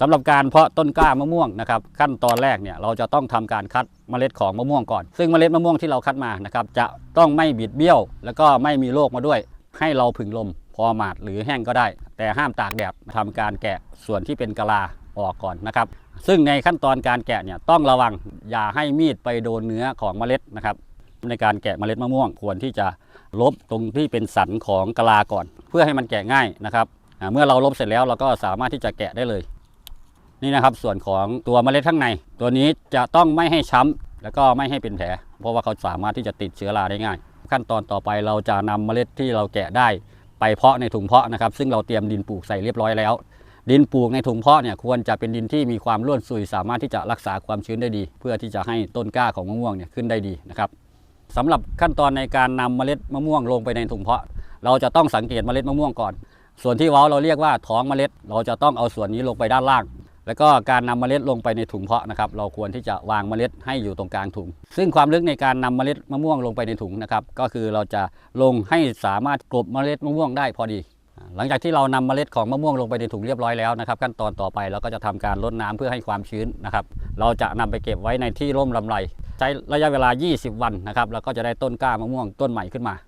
สำหรับการเพาะต้นกล้ามะม่วงนะครับขั้นตอนแรกเนี่ยเราจะต้องทำการคัดเมล็ดของมะม่วงก่อน ซึ่งเมล็ดมะม่วงที่เราคัดมานะครับจะต้องไม่บิดเบี้ยว แล้วก็ไม่มีโรคมาด้วย ให้เราผึ่งลมพอหมาดหรือแห้งก็ได้ แต่ห้ามตากแดดทำการแกะส่วนที่เป็นกะลาออกก่อนนะครับ ซึ่งในขั้นตอนการแกะเนี่ยต้องระวังอย่าให้มีดไปโดนเนื้อของเมล็ดนะครับในการแกะเมล็ดมะม่วงควรที่จะลบตรงที่เป็นสันของกะลาก่อน เพื่อให้มันแกะง่ายนะครับเมื่อเราลบเสร็จแล้วเราก็สามารถที่จะแกะได้เลย นี่นะครับส่วนของตัวเมล็ดข้างใน ตัวนี้จะต้องไม่ให้ช้ำแล้วก็ไม่ให้เป็นแผล เพราะว่าเขาสามารถที่จะติดเชื้อราได้ง่าย ขั้นตอนต่อไปเราจะนำเมล็ดที่เราแกะได้ไปเพาะในถุงเพาะนะครับซึ่งเราเตรียมดินปลูกใส่เรียบร้อยแล้ว ดินปลูกในถุงเพาะเนี่ยควรจะเป็นดินที่มีความร่วนซุยสามารถที่จะรักษาความชื้นได้ดี เพื่อที่จะให้ต้นกล้าของมะม่วงเนี่ยขึ้นได้ดีนะครับสำหรับขั้นตอนในการนำเมล็ดมะม่วงลงไปในถุงเพาะ เราจะต้องสังเกตเมล็ดมะม่วงก่อน ส่วนที่ว้าเราเรียกว่าท้องเมล็ด เราจะต้องเอาส่วนนี้ลงไปด้านล่าง แล้วก็การนำเมล็ดลงไปในถุงเพาะนะครับ เราควรที่จะวางเมล็ดให้อยู่ตรงกลางถุง ซึ่งความลึกในการนำเมล็ดมะม่วงลงไปในถุงนะครับ ก็คือเราจะลงให้สามารถกลบเมล็ดมะม่วงได้พอดี หลังจากที่เรานำเมล็ดของมะม่วงลงไปในถุงเรียบร้อยแล้วนะครับ ขั้นตอนต่อไปเราก็จะทำการรดน้ำเพื่อให้ความชื้นนะครับ เราจะนำไปเก็บไว้ในที่ร่มลำไร ใช้ระยะเวลา 20 วันนะครับ แล้วก็จะได้ต้นกล้ามะม่วงต้นใหม่ขึ้นมา